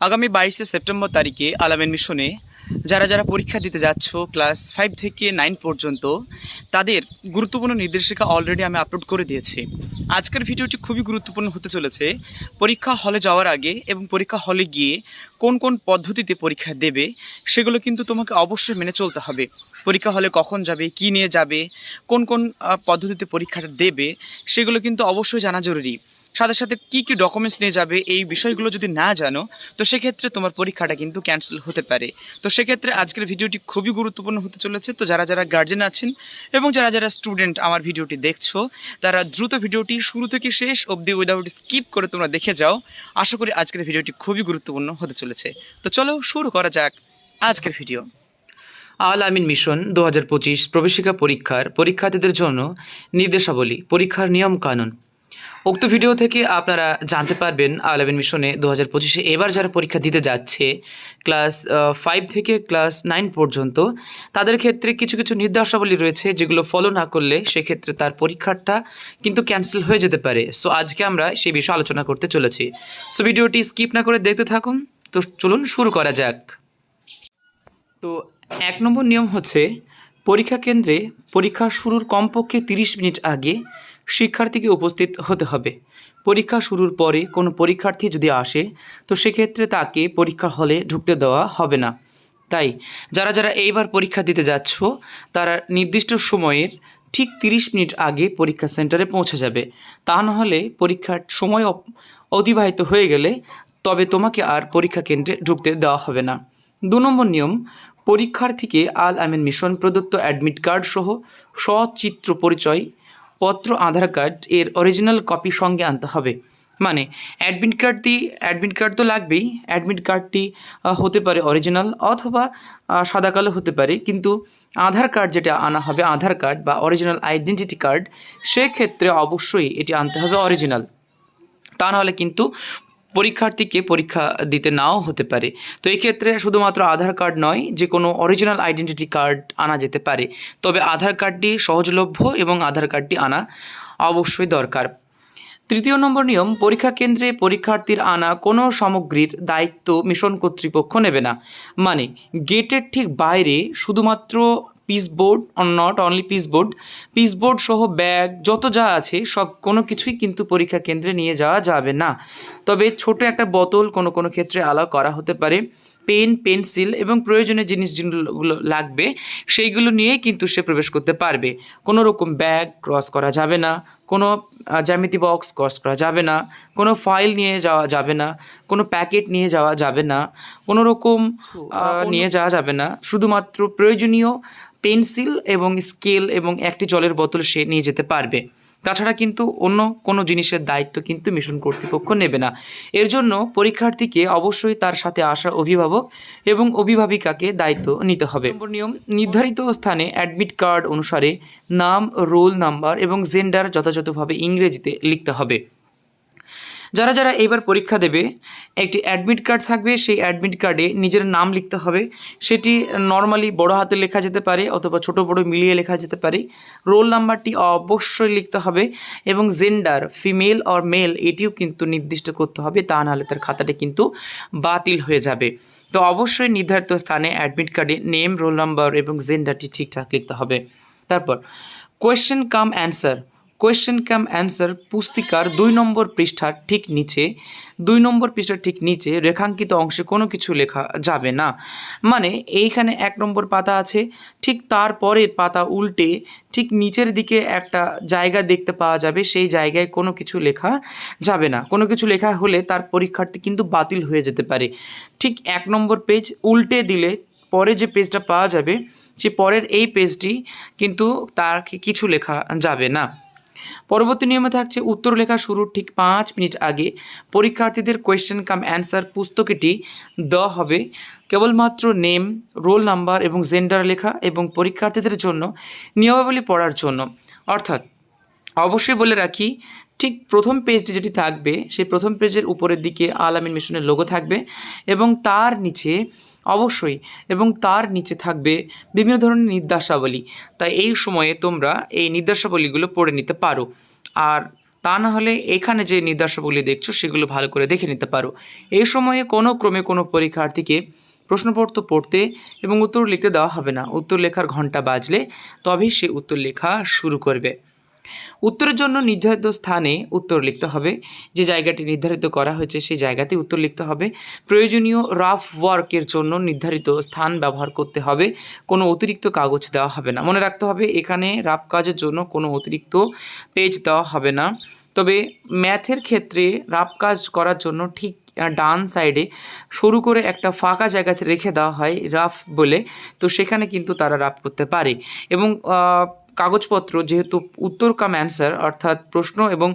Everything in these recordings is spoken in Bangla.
আগামী বাইশে সেপ্টেম্বর তারিখে আলামেন মিশনে যারা যারা পরীক্ষা দিতে যাচ্ছ, ক্লাস ফাইভ থেকে নাইন পর্যন্ত, তাদের গুরুত্বপূর্ণ নির্দেশিকা অলরেডি আমি আপলোড করে দিয়েছি। আজকের ভিডিওটি খুবই গুরুত্বপূর্ণ হতে চলেছে। পরীক্ষা হলে যাওয়ার আগে এবং পরীক্ষা হলে গিয়ে কোন কোন পদ্ধতিতে পরীক্ষা দেবে, সেগুলো কিন্তু তোমাকে অবশ্যই মেনে চলতে হবে। পরীক্ষা হলে কখন যাবে, কি নিয়ে যাবে, কোন কোন পদ্ধতিতে পরীক্ষাটা দেবে, সেগুলো কিন্তু অবশ্যই জানা জরুরি। সাথে সাথে কি কি ডকুমেন্টস নিয়ে যাবে, এই বিষয়গুলো যদি না জানো, তো সেক্ষেত্রে তোমার পরীক্ষাটা কিন্তু ক্যান্সেল হতে পারে। তো সেক্ষেত্রে আজকের ভিডিওটি খুবই গুরুত্বপূর্ণ হতে চলেছে। তো যারা যারা গার্জেন আছেন এবং যারা যারা স্টুডেন্ট আমার ভিডিওটি দেখছ, তারা দ্রুত ভিডিওটি শুরু থেকে শেষ অবধি উইদাউট স্কিপ করে তোমরা দেখে যাও। আশা করি আজকের ভিডিওটি খুবই গুরুত্বপূর্ণ হতে চলেছে। তো চলো শুরু করা যাক আজকের ভিডিও। আল আমিন মিশন দু হাজার পঁচিশ প্রবেশিকা পরীক্ষার পরীক্ষার্থীদের জন্য নির্দেশাবলী, পরীক্ষার নিয়ম কানুন। উক্ত ভিডিও থেকে আপনারা জানতে পারবেন আল আমিন মিশনে দু হাজার পঁচিশে এবার যারা পরীক্ষা দিতে যাচ্ছে ক্লাস ফাইভ থেকে ক্লাস নাইন পর্যন্ত, তাদের ক্ষেত্রে কিছু কিছু নির্দেশাবলী রয়েছে যেগুলো ফলো না করলে সেক্ষেত্রে তার পরীক্ষাটা কিন্তু ক্যান্সেল হয়ে যেতে পারে। সো আজকে আমরা সেই বিষয়ে আলোচনা করতে চলেছি। সো ভিডিওটি স্কিপ না করে দেখতে থাকুন। তো চলুন শুরু করা যাক। তো এক নম্বর নিয়ম হচ্ছে, পরীক্ষা কেন্দ্রে পরীক্ষা শুরুর কমপক্ষে তিরিশ মিনিট আগে শিক্ষার্থীকে উপস্থিত হতে হবে। পরীক্ষা শুরুর পরে কোনো পরীক্ষার্থী যদি আসে, তো সেক্ষেত্রে তাকে পরীক্ষা হলে ঢুকতে দেওয়া হবে না। তাই, যারা যারা এইবার পরীক্ষা দিতে যাচ্ছ, তারা নির্দিষ্ট সময়ের ঠিক তিরিশ মিনিট আগে পরীক্ষা সেন্টারে পৌঁছে যাবে। তা নাহলে পরীক্ষার সময় অতিবাহিত হয়ে গেলে তবে তোমাকে আর পরীক্ষা কেন্দ্রে ঢুকতে দেওয়া হবে না। দু নম্বর নিয়ম, পরীক্ষার্থীকে আল আমিন মিশন প্রদত্ত অ্যাডমিট কার্ড সহ সচিত্র পরিচয় পত্র আধার কার্ড এর অরিজিনাল কপি সঙ্গে আনতে হবে। মানে অ্যাডমিট কার্ডটি অ্যাডমিট কার্ড তো লাগবেই। অ্যাডমিট কার্ডটি হতে পারে অরিজিনাল অথবা সাদা কালো হতে পারে। কিন্তু আধার কার্ড যেটা আনা হবে, আধার কার্ড বা অরিজিনাল আইডেন্টিটি কার্ড সেক্ষেত্রে অবশ্যই এটি আনতে হবে অরিজিনাল তা নাহলে কিন্তু পরীক্ষার্থীকে পরীক্ষা দিতে নাও হতে পারে। তো এই ক্ষেত্রে শুধুমাত্র আধার কার্ড নয়, যে কোনো অরিজিনাল আইডেন্টিটি কার্ড আনা যেতে পারে। তবে আধার কার্ডটি সহজলভ্য এবং আধার কার্ডটি আনা অবশ্যই দরকার। তৃতীয় নম্বর নিয়ম, পরীক্ষা কেন্দ্রে পরীক্ষার্থীর আনা কোনো সামগ্রীর দায়িত্ব মিশন কর্তৃপক্ষ নেবে না। মানে গেটের ঠিক বাইরে শুধুমাত্র piece board not only piece board piece board piece board সহ ব্যাগ যত যা আছে, সব কোনো কিছুই কিন্তু পরীক্ষা কেন্দ্রে নিয়ে যাওয়া যাবে না। তবে ছোট একটা বোতল কোনো কোনো ক্ষেত্রে আলাও করা হতে পারে। পেন পেন্সিল এবং প্রয়োজনীয় জিনিস যেগুলো লাগবে সেইগুলো নিয়েই কিন্তু সে প্রবেশ করতে পারবে। কোনো রকম ব্যাগ ক্রস করা যাবে না কোনো জ্যামিতি বক্স ক্রস করা যাবে না কোনো ফাইল নিয়ে যাওয়া যাবে না কোনো প্যাকেট নিয়ে যাওয়া যাবে না কোনো রকম নিয়ে যাওয়া যাবে না। শুধুমাত্র প্রয়োজনীয় পেন্সিল এবং স্কেল এবং একটি জলের বোতল সে নিয়ে যেতে পারবে। তাছাড়া কিন্তু অন্য কোনো জিনিসের দায়িত্ব কিন্তু মিশন কর্তৃপক্ষ নেবে না। এর জন্য পরীক্ষার্থীকে অবশ্যই তার সাথে আসা অভিভাবক এবং অভিভাবিকাকে দায়িত্ব নিতে হবে। নিয়ম, নির্ধারিত স্থানে অ্যাডমিট কার্ড অনুসারে নাম, রোল নাম্বার এবং জেন্ডার যথাযথভাবে ইংরেজিতে লিখতে হবে। যারা যারা এবার পরীক্ষা দেবে, একটি অ্যাডমিট কার্ড থাকবে, সেই অ্যাডমিট কার্ডে নিজের নাম লিখতে হবে। সেটি নর্মালি বড় হাতে লেখা যেতে পারে অথবা ছোট বড় মিলিয়ে লেখা যেতে পারে। রোল নাম্বারটি অবশ্যই লিখতে হবে এবং জেন্ডার ফিমেল অর মেল এটিও কিন্তু নির্দিষ্ট করতে হবে, তা নাহলে তার খাতাটি কিন্তু বাতিল হয়ে যাবে। তো অবশ্যই নির্ধারিত স্থানে অ্যাডমিট কার্ডে নেম রোল নাম্বার এবং জেন্ডারটি ঠিকঠাক লিখতে হবে। তারপর question cum answer question cum answer পুস্তিকার দুই নম্বর পৃষ্ঠার ঠিক নিচে, দুই নম্বর পৃষ্ঠার ঠিক নিচে রেখাঙ্কিত অংশে কোনো কিছু লেখা যাবে না। মানে এইখানে এক নম্বর পাতা আছে, ঠিক তারপরের পাতা উল্টে ঠিক নিচের দিকে একটা জায়গা দেখতে পাওয়া যাবে, সেই জায়গায় কোনো কিছু লেখা যাবে না। কোনো কিছু লেখা হলে তার পরীক্ষার্থী কিন্তু বাতিল হয়ে যেতে পারে। ঠিক এক নম্বর পেজ উল্টে দিলে পরে যে পেজটা পাওয়া যাবে, সে পরের এই পেজটি কিন্তু তার কিছু লেখা যাবে না। পরবর্তী নিয়মে থাকছে উত্তর লেখা শুরুর ঠিক পাঁচ মিনিট আগে। পরীক্ষার্থীদের কোয়েশ্চেন কাম অ্যান্সার পুস্তকটি দ হবে। কেবলমাত্র নেম রোল নাম্বার এবং জেন্ডার লেখা এবং পরীক্ষার্থীদের জন্য নিয়মাবলী পড়ার জন্য। অর্থাৎ, অবশ্যই বলে রাখি ঠিক প্রথম পেজটি যেটি থাকবে, সেই প্রথম পেজের উপরের দিকে আল আমিন মিশনের লোগো থাকবে এবং তার নিচে অবশ্যই এবং তার নিচে থাকবে বিভিন্ন ধরনের নির্দেশাবলী। তাই এই সময়ে তোমরা এই নির্দেশাবলীগুলো পড়ে নিতে পারো। আর তা না হলে এখানে যে নির্দেশাবলী দেখছ, সেগুলো ভালো করে দেখে নিতে পারো। এই সময়ে কোনো ক্রমে কোনো পরীক্ষার্থীকে প্রশ্নপত্র পড়তে এবং উত্তর লিখতে দেওয়া হবে না। উত্তর লেখার ঘণ্টা বাজলে তবেই সে উত্তর লেখা শুরু করবে। উত্তরের জন্য নির্ধারিত স্থানে উত্তর লিখতে হবে। যে জায়গাটি নির্ধারিত করা হয়েছে, সেই জায়গাতে উত্তর লিখতে হবে। প্রয়োজনীয় রাফ ওয়ার্কের জন্য নির্ধারিত স্থান ব্যবহার করতে হবে। কোনো অতিরিক্ত কাগজ দেওয়া হবে না। মনে রাখতে হবে, এখানে রাফ কাজের জন্য কোনো অতিরিক্ত পেজ দেওয়া হবে না। তবে ম্যাথের ক্ষেত্রে রাফ কাজ করার জন্য ঠিক ডান সাইডে শুরু করে একটা ফাঁকা জায়গাতে রেখে দেওয়া হয় রাফ বলে। তো সেখানে কিন্তু তারা রাফ করতে পারে। এবং কাগজপত্র যেহেতু উত্তর কাম অ্যান্সার অর্থাৎ প্রশ্ন এবং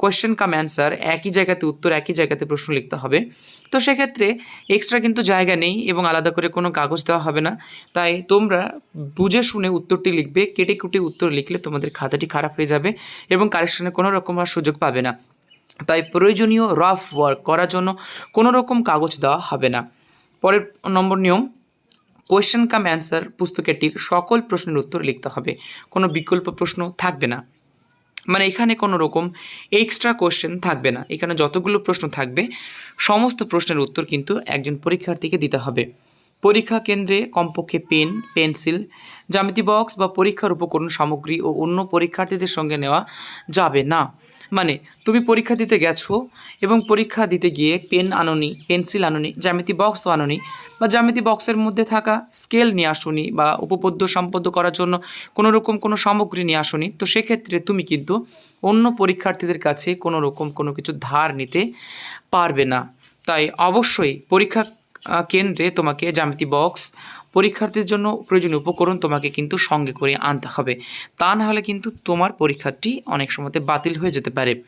কোয়েশ্চেন কাম অ্যান্সার একই জায়গাতে উত্তর, একই জায়গাতে প্রশ্ন লিখতে হবে। তো সেক্ষেত্রে এক্সট্রা কিন্তু জায়গা নেই এবং আলাদা করে কোনো কাগজ দেওয়া হবে না। তাই তোমরা বুঝে শুনে উত্তরটি লিখবে কেটে কুটে উত্তর লিখলে তোমাদের খাতাটি খারাপ হয়ে যাবে এবং কারেকশনের কোনো রকম আর সুযোগ পাবে না। তাই প্রয়োজনীয় রাফ ওয়ার্ক করার জন্য কোনো রকম কাগজ দেওয়া হবে না। পরের নম্বর নিয়ম কোয়েশ্চেন কাম অ্যান্সার পুস্তকেটির সকল প্রশ্নের উত্তর লিখতে হবে। কোনো বিকল্প প্রশ্ন থাকবে না। মানে এখানে কোনো রকম এক্সট্রা কোয়েশ্চেন থাকবে না। এখানে যতগুলো প্রশ্ন থাকবে, সমস্ত প্রশ্নের উত্তর কিন্তু একজন পরীক্ষার্থীকে দিতে হবে। পরীক্ষা কেন্দ্রে কমপক্ষে পেন, পেন্সিল, জ্যামিতি বক্স বা পরীক্ষার উপকরণ সামগ্রী ও অন্য পরীক্ষার্থীদের সঙ্গে নেওয়া যাবে না। মানে তুমি পরীক্ষা দিতে গেছো এবং পরীক্ষা দিতে গিয়ে পেন আনোনি, পেন্সিল আনোনি, জ্যামিতি বক্সও আনোনি বা জ্যামিতি বক্সের মধ্যে থাকা স্কেল নিয়ে আসুনি বা উপপদ্য সম্পদ্য করার জন্য কোনো রকম কোনো সামগ্রী নিয়ে আসুনি, তো সেক্ষেত্রে তুমি কিন্তু অন্য পরীক্ষার্থীদের কাছে কোনো রকম কোনো কিছু ধার নিতে পারবে না। তাই অবশ্যই পরীক্ষা কেন্দ্রে তোমাকে জ্যামিতি বক্স পরীক্ষার্থীর জন্য প্রয়োজনীয় উপকরণ তোমাকে কিন্তু সঙ্গে করে আনতে হবে। তা না হলে কিন্তু তোমার পরীক্ষাটি অনেক সময়তে বাতিল হয়ে যেতে পারে।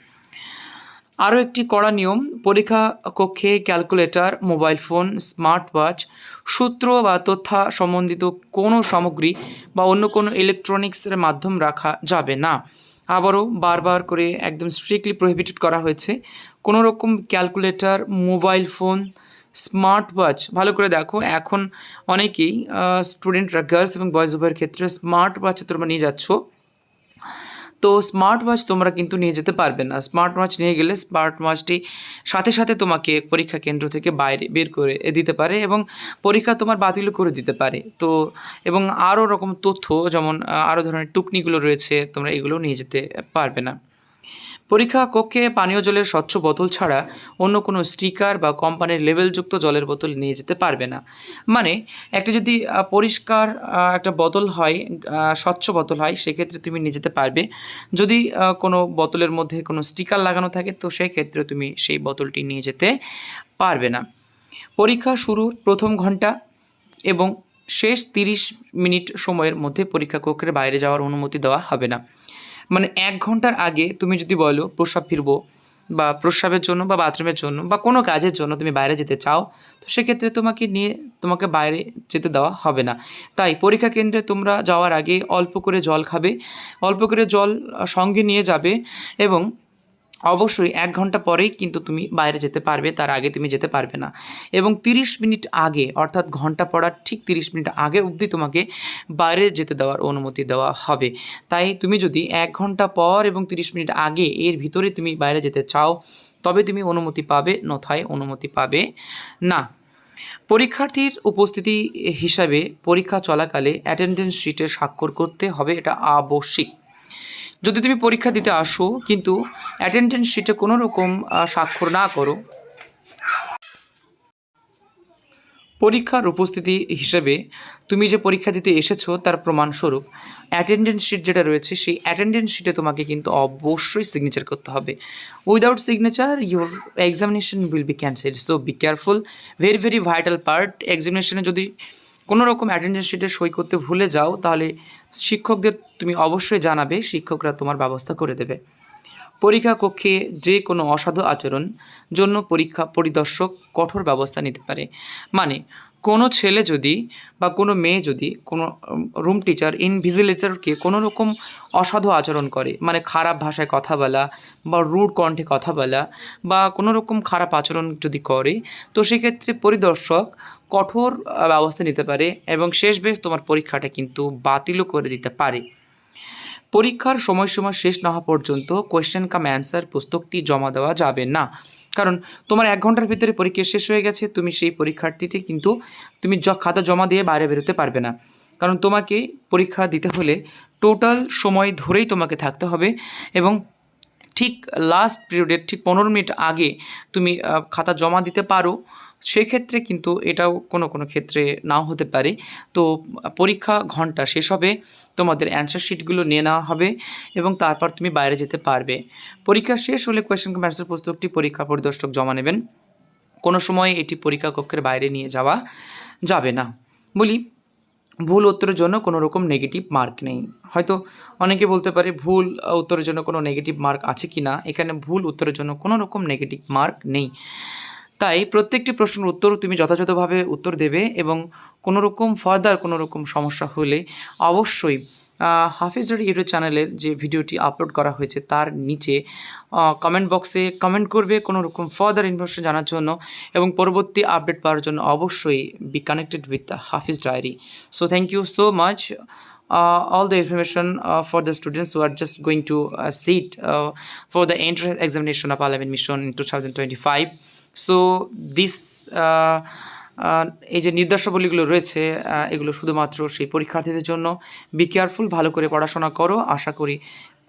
আরও একটি কড়া নিয়ম, পরীক্ষা কক্ষে calculator, mobile phone smart watch সূত্র বা তথ্য সম্বন্ধিত কোনো সামগ্রী বা অন্য কোনো ইলেকট্রনিক্সের মাধ্যম রাখা যাবে না। আবারও বারবার করে একদম স্ট্রিক্টলি প্রহিবিটেড করা হয়েছে। কোনো রকম calculator mobile phone smart watch ভালো করে দেখো, এখন অনেকেই স্টুডেন্টরা গার্লস এবং বয়েজ উভয়ের ক্ষেত্রে স্মার্ট ওয়াচ তোমরা নিয়ে যাচ্ছ। তো স্মার্ট ওয়াচ তোমরা কিন্তু নিয়ে যেতে পারবে না। স্মার্ট ওয়াচ নিয়ে গেলে স্মার্ট ওয়াচটি সাথে সাথে তোমাকে পরীক্ষা কেন্দ্র থেকে বাইরে বের করে দিতে পারে এবং পরীক্ষা তোমার বাতিল করে দিতে পারে। তো, এবং আরও রকম তথ্য, যেমন আরও ধরনের টুকনিগুলো রয়েছে, তোমরা এগুলো নিয়ে যেতে পারবে না। পরীক্ষা কক্ষে পানীয় জলের স্বচ্ছ বোতল ছাড়া অন্য কোনো স্টিকার বা কোম্পানির লেবেলযুক্ত জলের বোতল নিয়ে যেতে পারবে না। মানে একটা যদি পরিষ্কার একটা বোতল হয় স্বচ্ছ বোতল হয়, সেক্ষেত্রে তুমি নিয়ে যেতে পারবে। যদি কোনো বোতলের মধ্যে কোনো স্টিকার লাগানো থাকে, তো সেক্ষেত্রে তুমি সেই বোতলটি নিয়ে যেতে পারবে না। পরীক্ষা শুরুর প্রথম ঘণ্টা এবং শেষ তিরিশ মিনিট সময়ের মধ্যে পরীক্ষা কক্ষের বাইরে যাওয়ার অনুমতি দেওয়া হবে না। মানে এক ঘণ্টার আগে তুমি যদি বলো প্রস্রাব ফিরবো বা প্রস্রাবের জন্য বা বাথরুমের জন্য বা কোনো কাজের জন্য তুমি বাইরে যেতে চাও, তো সেক্ষেত্রে তোমাকে নিয়ে তোমাকে বাইরে যেতে দেওয়া হবে না। তাই পরীক্ষা কেন্দ্রে তোমরা যাওয়ার আগে অল্প করে জল খাবে, অল্প করে জল সঙ্গে নিয়ে যাবে এবং অবশ্যই এক ঘণ্টা পরেই কিন্তু তুমি বাইরে যেতে পারবে, তার আগে তুমি যেতে পারবে না। এবং তিরিশ মিনিট আগে, অর্থাৎ ঘণ্টা পড়ার ঠিক তিরিশ মিনিট আগে অবধি তোমাকে বাইরে যেতে দেওয়ার অনুমতি দেওয়া হবে। তাই তুমি যদি এক ঘণ্টা পর এবং তিরিশ মিনিট আগে এর ভিতরে তুমি বাইরে যেতে চাও, তবে তুমি অনুমতি পাবে, নথায় অনুমতি পাবে না। পরীক্ষার্থীর উপস্থিতি হিসাবে পরীক্ষা চলাকালে অ্যাটেন্ডেন্স শিটে স্বাক্ষর করতে হবে, এটা আবশ্যিক। যদি তুমি পরীক্ষা দিতে আসো, কিন্তু অ্যাটেন্ডেন্স শিটে কোনো রকম স্বাক্ষর না করো। পরীক্ষার উপস্থিতি হিসেবে তুমি যে পরীক্ষা দিতে এসেছ, তার প্রমাণস্বরূপ অ্যাটেন্ডেন্স শিট যেটা রয়েছে, সেই অ্যাটেন্ডেন্স শিটে তোমাকে কিন্তু অবশ্যই সিগনেচার করতে হবে। Without signature your examination will be cancel so be careful very very vital part এক্সামিনেশনে যদি কোনো রকম অ্যাটেন্ডেন্স শিটে সই করতে ভুলে যাও, তাহলে শিক্ষকদের তুমি অবশ্যই জানাবে, শিক্ষকরা তোমার ব্যবস্থা করে দেবে। পরীক্ষা কক্ষে যে কোনো অসাধু আচরণ জন্য পরীক্ষা পরিদর্শক কঠোর ব্যবস্থা নিতে পারে। মানে কোনো ছেলে যদি বা কোনো মেয়ে যদি কোনো রুম টিচার ইনভিজিলেটরকে কোনো রকম অসাধু আচরণ করে মানে খারাপ ভাষায় কথা বলা বা রুড কণ্ঠে কথা বলা বা কোনো রকম খারাপ আচরণ যদি করে, তো সেক্ষেত্রে পরিদর্শক কঠোর ব্যবস্থা নিতে পারে এবং শেষ বেশ তোমার পরীক্ষাটা কিন্তু বাতিলও করে দিতে পারে। পরীক্ষার সময়সীমা শেষ না হওয়া পর্যন্ত কোয়েশ্চেন কাম অ্যান্সার পুস্তকটি জমা দেওয়া যাবে না। কারণ তোমার এক ঘণ্টার ভিতরে পরীক্ষা শেষ হয়ে গেছে, তুমি সেই পরীক্ষার্থীটি কিন্তু তুমি খাতা জমা দিয়ে বাইরে বেরোতে পারবে না। কারণ তোমাকে পরীক্ষা দিতে হলে টোটাল সময় ধরেই তোমাকে থাকতে হবে এবং ঠিক লাস্ট পিরিয়ডের ঠিক পনেরো মিনিট আগে তুমি খাতা জমা দিতে পারো। সেক্ষেত্রে কিন্তু এটাও কোনো কোনো ক্ষেত্রে নাও হতে পারে। তো, পরীক্ষা ঘণ্টা শেষ হবে, তোমাদের অ্যান্সার শিটগুলো নিয়ে নেওয়া হবে এবং তারপর তুমি বাইরে যেতে পারবে। পরীক্ষা শেষ হলে কোয়েশ্চেন অ্যান্সার পুস্তকটি পরীক্ষা পরিদর্শক জমা নেবেন। কোনো সময় এটি পরীক্ষা কক্ষের বাইরে নিয়ে যাওয়া যাবে না। বলি ভুল উত্তরের জন্য কোনো রকম নেগেটিভ মার্ক নেই। হয়তো অনেকে বলতে পারে ভুল উত্তরের জন্য কোনো নেগেটিভ মার্ক আছে কি না? এখানে ভুল উত্তরের জন্য কোনো রকম নেগেটিভ মার্ক নেই। তাই প্রত্যেকটি প্রশ্নের উত্তর তুমি যথাযথভাবে উত্তর দেবে এবং কোনো রকম ফার্দার কোনো রকম সমস্যা হলে অবশ্যই হাফিজের ইউটিউব চ্যানেলের যে ভিডিওটি আপলোড করা হয়েছে তার নিচে কমেন্ট বক্সে কমেন্ট করবে কোনো রকম ফার্দার ইনফরমেশন জানার জন্য এবং পরবর্তী আপডেট পাওয়ার জন্য অবশ্যই be connected with the Hafiz diary so thank you so much uh, all the information uh, for the students who are just going to uh, sit uh, for the entrance examination of Alamin Mission in 2025. So this uh, এই যে নির্দেশাবলীগুলো রয়েছে এগুলো শুধুমাত্র সেই পরীক্ষার্থীদের জন্য। বি কেয়ারফুল ভালো করে পড়াশোনা করো। আশা করি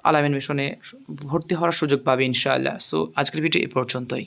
আলামিন মিশনে ভর্তি হওয়ার সুযোগ পাবে ইনশাআল্লাহ। সো আজকের ভিডিও এ পর্যন্তই।